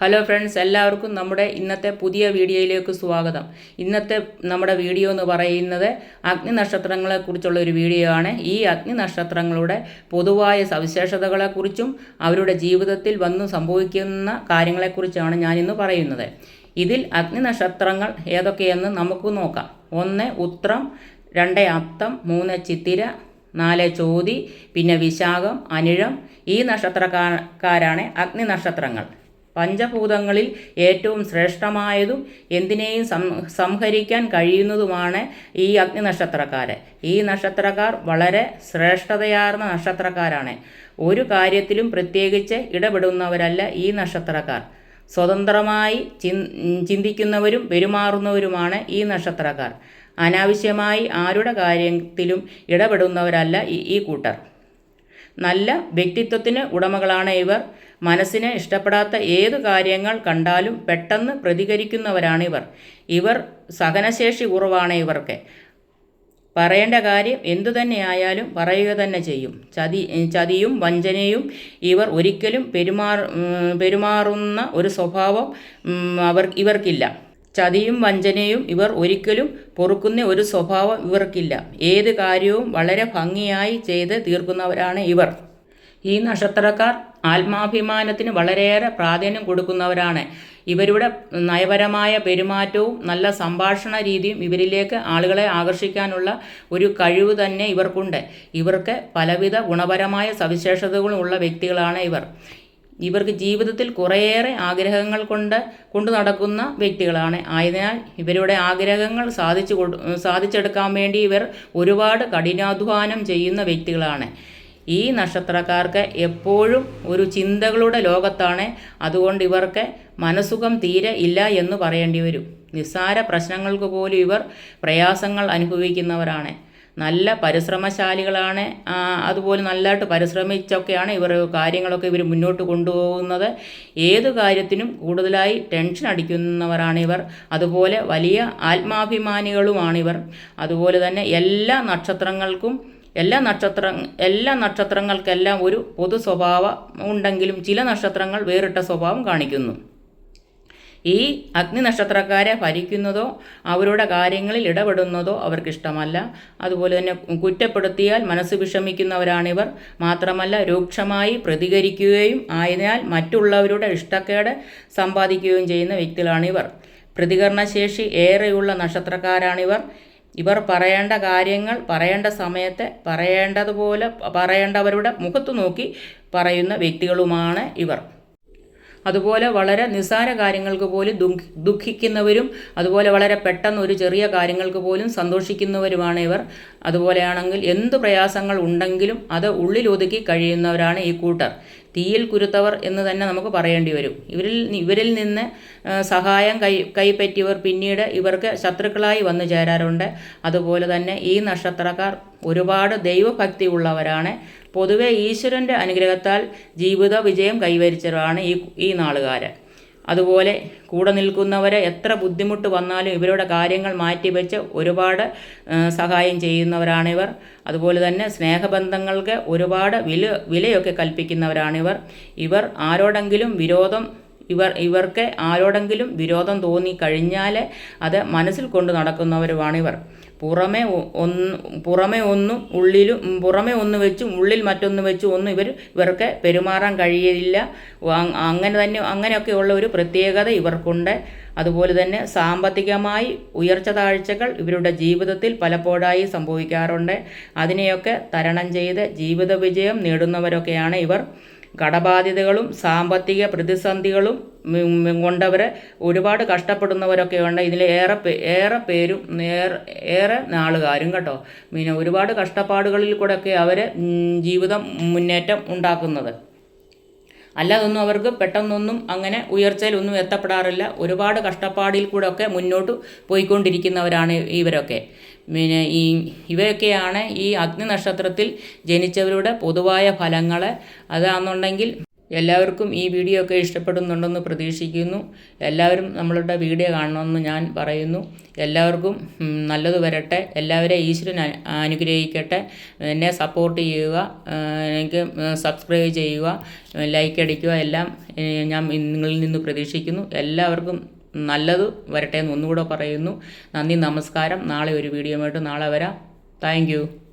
Hello friends എല്ലാവർക്കും നമ്മുടെ ഇന്നത്തെ പുതിയ വീഡിയോയിലേക്ക് സ്വാഗതം. ഇന്നത്തെ നമ്മുടെ വീഡിയോ എന്ന് പറയുന്നത് അഗ്നി നക്ഷത്രങ്ങളെക്കുറിച്ചുള്ള ഒരു വീഡിയോ ആണ്. ഈ അഗ്നി നക്ഷത്രങ്ങളുടെ പൊതുവായ സവിശേഷതകളെക്കുറിച്ചും അവരുടെ ജീവിതത്തിൽ വന്നു സംഭവിക്കുന്ന കാര്യങ്ങളെക്കുറിച്ചാണ് ഞാനിന്ന് പറയുന്നത്. ഇതിൽ അഗ്നി നക്ഷത്രങ്ങൾ ഏതൊക്കെയെന്ന് നമുക്ക് നോക്കാം. ഒന്ന് ഉത്രം രണ്ട് അത്തം മൂന്ന് ചിത്തിര നാല് ചോതി പിന്നെ വിശാഖം അനിഴം. ഈ നക്ഷത്രക്കാരാണ് അഗ്നി നക്ഷത്രങ്ങൾ. പഞ്ചഭൂതങ്ങളിൽ ഏറ്റവും ശ്രേഷ്ഠമായതും എന്തിനേയും സംഹരിക്കാൻ കഴിയുന്നതുമാണ് ഈ അഗ്നി നക്ഷത്രക്കാര് ഈ നക്ഷത്രക്കാർ വളരെ ശ്രേഷ്ഠതയാർന്ന നക്ഷത്രക്കാരാണ്. ഒരു കാര്യത്തിലും പ്രത്യേകിച്ച് ഇടപെടുന്നവരല്ല ഈ നക്ഷത്രക്കാർ. സ്വതന്ത്രമായി ചിന്തിക്കുന്നവരും പെരുമാറുന്നവരുമാണ് ഈ നക്ഷത്രക്കാർ. അനാവശ്യമായി ആരുടെ കാര്യത്തിലും ഇടപെടുന്നവരല്ല ഈ കൂട്ടർ. നല്ല വ്യക്തിത്വത്തിന് ഉടമകളാണ് ഇവർ. മനസ്സിന് ഇഷ്ടപ്പെടാത്ത ഏത് കാര്യങ്ങൾ കണ്ടാലും പെട്ടെന്ന് പ്രതികരിക്കുന്നവരാണ് ഇവർ. ഇവർ സഹനശേഷി കുറവാണ് ഇവർക്ക്. പറയേണ്ട കാര്യം എന്തു തന്നെയായാലും പറയുക തന്നെ ചെയ്യും. ചതി ചതിയും വഞ്ചനയും ഇവർ ഒരിക്കലും പെരുമാറ പെരുമാറുന്ന ഒരു സ്വഭാവം അവർ ഇവർക്കില്ല. ചതിയും വഞ്ചനയും ഇവർ ഒരിക്കലും പൊറുക്കുന്ന ഒരു സ്വഭാവം ഇവർക്കില്ല. ഏത് കാര്യവും വളരെ ഭംഗിയായി ചെയ്ത് തീർക്കുന്നവരാണ് ഇവർ. ഈ നക്ഷത്രക്കാർ ആത്മാഭിമാനത്തിന് വളരെയേറെ പ്രാധാന്യം കൊടുക്കുന്നവരാണ്. ഇവരുടെ നയപരമായ പെരുമാറ്റവും നല്ല സംഭാഷണ രീതിയും ഇവരിലേക്ക് ആളുകളെ ആകർഷിക്കാനുള്ള ഒരു കഴിവ് തന്നെ ഇവർക്കുണ്ട്. ഇവർക്ക് പലവിധ ഗുണപരമായ സവിശേഷതകളും ഉള്ള വ്യക്തികളാണ് ഇവർ. ഇവർക്ക് ജീവിതത്തിൽ കുറേയേറെ ആഗ്രഹങ്ങൾ കൊണ്ട് കൊണ്ടു നടക്കുന്ന വ്യക്തികളാണ്. ആയതിനാൽ ഇവരുടെ ആഗ്രഹങ്ങൾ സാധിച്ചു സാധിച്ചെടുക്കാൻ വേണ്ടി ഇവർ ഒരുപാട് കഠിനാധ്വാനം ചെയ്യുന്ന വ്യക്തികളാണ്. ഈ നക്ഷത്രക്കാർക്ക് എപ്പോഴും ഒരു ചിന്തകളുടെ ലോകത്താണ്. അതുകൊണ്ട് ഇവർക്ക് മനസുഖം തീരെ ഇല്ല എന്ന് പറയേണ്ടി വരും. നിസ്സാര പ്രശ്നങ്ങൾക്ക് പോലും ഇവർ പ്രയാസങ്ങൾ അനുഭവിക്കുന്നവരാണ്. നല്ല പരിശ്രമശാലികളാണ് അതുപോലെ നല്ലതായിട്ട് പരിശ്രമിച്ചൊക്കെയാണ് ഇവർ കാര്യങ്ങളൊക്കെ ഇവർ മുന്നോട്ട് കൊണ്ടുപോകുന്നത്. ഏത് കാര്യത്തിനും കൂടുതലായി ടെൻഷൻ അടിക്കുന്നവരാണ് ഇവർ. അതുപോലെ വലിയ ആത്മാഭിമാനികളുമാണ് ഇവർ അതുപോലെ തന്നെ എല്ലാ നക്ഷത്രങ്ങൾക്കും എല്ലാ നക്ഷത്ര എല്ലാ നക്ഷത്രങ്ങൾക്കെല്ലാം ഒരു പൊതു സ്വഭാവം ഉണ്ടെങ്കിലും ചില നക്ഷത്രങ്ങൾ വേറിട്ട സ്വഭാവം കാണിക്കുന്നു. ഈ അഗ്നി നക്ഷത്രക്കാരെ ഭരിക്കുന്നതോ അവരുടെ കാര്യങ്ങളിൽ ഇടപെടുന്നതോ അവർക്കിഷ്ടമല്ല. അതുപോലെ തന്നെ കുറ്റപ്പെടുത്തിയാൽ മനസ്സ് വിഷമിക്കുന്നവരാണിവർ. മാത്രമല്ല രൂക്ഷമായി പ്രതികരിക്കുകയും ആയതിനാൽ മറ്റുള്ളവരുടെ ഇഷ്ടക്കേട് സമ്പാദിക്കുകയും ചെയ്യുന്ന വ്യക്തികളാണിവർ. പ്രതികരണശേഷി ഏറെയുള്ള നക്ഷത്രക്കാരാണിവർ. ഇവർ പറയേണ്ട കാര്യങ്ങൾ പറയേണ്ട സമയത്ത് പറയേണ്ടതുപോലെ പറയേണ്ടവരുടെ മുഖത്തു നോക്കി പറയുന്ന വ്യക്തികളുമാണ് ഇവർ. അതുപോലെ വളരെ നിസ്സാര കാര്യങ്ങൾക്ക് പോലും ദുഃഖിക്കുന്നവരും അതുപോലെ വളരെ പെട്ടെന്ന് ഒരു ചെറിയ കാര്യങ്ങൾക്ക് പോലും സന്തോഷിക്കുന്നവരുമാണ് ഇവർ. അതുപോലെയാണെങ്കിൽ എന്ത് പ്രയാസങ്ങൾ ഉണ്ടെങ്കിലും അത് ഉള്ളിലൊതുക്കി കഴിയുന്നവരാണ് ഈ കൂട്ടർ. തീയിൽ കുരുത്തവർ എന്ന് തന്നെ നമുക്ക് പറയേണ്ടി വരും. ഇവരിൽ ഇവരിൽ നിന്ന് സഹായം കൈ കൈപ്പറ്റിയവർ പിന്നീട് ഇവർക്ക് ശത്രുക്കളായി വന്നു ചേരാറുണ്ട്. അതുപോലെ തന്നെ ഈ നക്ഷത്രക്കാർ ഒരുപാട് ദൈവഭക്തി ഉള്ളവരാണ് പൊതുവെ ഈശ്വരന്റെ അനുഗ്രഹത്താൽ ജീവിത വിജയം കൈവരിച്ചവരാണ് ഈ ഈ നാളുകാർ അതുപോലെ കൂടെ നിൽക്കുന്നവരെ എത്ര ബുദ്ധിമുട്ട് വന്നാലും ഇവരുടെ കാര്യങ്ങൾ മാറ്റിവെച്ച് ഒരുപാട് സഹായം ചെയ്യുന്നവരാണിവർ. അതുപോലെ തന്നെ സ്നേഹബന്ധങ്ങൾക്ക് ഒരുപാട് വില വിലയൊക്കെ കൽപ്പിക്കുന്നവരാണിവർ. ഇവർ ആരോടെങ്കിലും വിരോധം ഇവർ ഇവർക്ക് ആരോടെങ്കിലും വിരോധം തോന്നി കഴിഞ്ഞാൽ അത് മനസ്സിൽ കൊണ്ട് നടക്കുന്നവരുമാണിവർ പുറമേ ഒന്ന് പുറമേ ഒന്നും ഉള്ളിലും പുറമേ ഒന്ന് വെച്ചും ഉള്ളിൽ മറ്റൊന്ന് വെച്ചും ഒന്നും ഇവർ ഇവർക്ക് പെരുമാറാൻ കഴിയില്ല. അങ്ങനെ തന്നെ അങ്ങനെയൊക്കെയുള്ള ഒരു പ്രത്യേകത ഇവർക്കുണ്ട്. അതുപോലെ തന്നെ സാമ്പത്തികമായി ഉയർച്ച താഴ്ചകൾ ഇവരുടെ ജീവിതത്തിൽ പലപ്പോഴായി സംഭവിക്കാറുണ്ട്. അതിനെയൊക്കെ തരണം ചെയ്ത് ജീവിത വിജയം നേടുന്നവരൊക്കെയാണ് ഇവർ. കടബാധ്യതകളും സാമ്പത്തിക പ്രതിസന്ധികളും കൊണ്ടവർ ഒരുപാട് കഷ്ടപ്പെടുന്നവരൊക്കെയുണ്ട്. ഇതിൽ ഏറെ ഏറെ പേരും ഏറെ നാളുകാരും കേട്ടോ. പിന്നെ ഒരുപാട് കഷ്ടപ്പാടുകളിൽ കൂടെയൊക്കെ അവർ ജീവിതം മുന്നേറ്റം ഉണ്ടാക്കുന്നത്. അല്ലാതൊന്നും അവർക്ക് പെട്ടെന്നൊന്നും അങ്ങനെ ഉയർച്ചയിലൊന്നും എത്തപ്പെടാറില്ല. ഒരുപാട് കഷ്ടപ്പാടിൽ കൂടെ ഒക്കെ മുന്നോട്ട് പോയിക്കൊണ്ടിരിക്കുന്നവരാണ് ഇവരൊക്കെ. പിന്നെ ഈ ഇവയൊക്കെയാണ് ഈ അഗ്നി നക്ഷത്രത്തിൽ ജനിച്ചവരുടെ പൊതുവായ ഫലങ്ങൾ അതാണെന്നുണ്ടെങ്കിൽ എല്ലാവർക്കും ഈ വീഡിയോ ഒക്കെ ഇഷ്ടപ്പെടുന്നുണ്ടെന്ന് പ്രതീക്ഷിക്കുന്നു. എല്ലാവരും നമ്മളുടെ വീഡിയോ കാണണമെന്ന് ഞാൻ പറയുന്നു. എല്ലാവർക്കും നല്ലത് വരട്ടെ. എല്ലാവരെയും ഈശ്വരൻ അനുഗ്രഹിക്കട്ടെ. എന്നെ സപ്പോർട്ട് ചെയ്യുക. എനിക്ക് സബ്സ്ക്രൈബ് ചെയ്യുക. ലൈക്ക് അടിക്കുക. എല്ലാം ഞാൻ നിങ്ങളിൽ നിന്ന് പ്രതീക്ഷിക്കുന്നു. എല്ലാവർക്കും നല്ലത് വരട്ടെ എന്ന് ഒന്നുകൂടെ പറയുന്നു. നന്ദി നമസ്കാരം. നാളെ ഒരു വീഡിയോ ആയിട്ട് നാളെ വരാം. താങ്ക്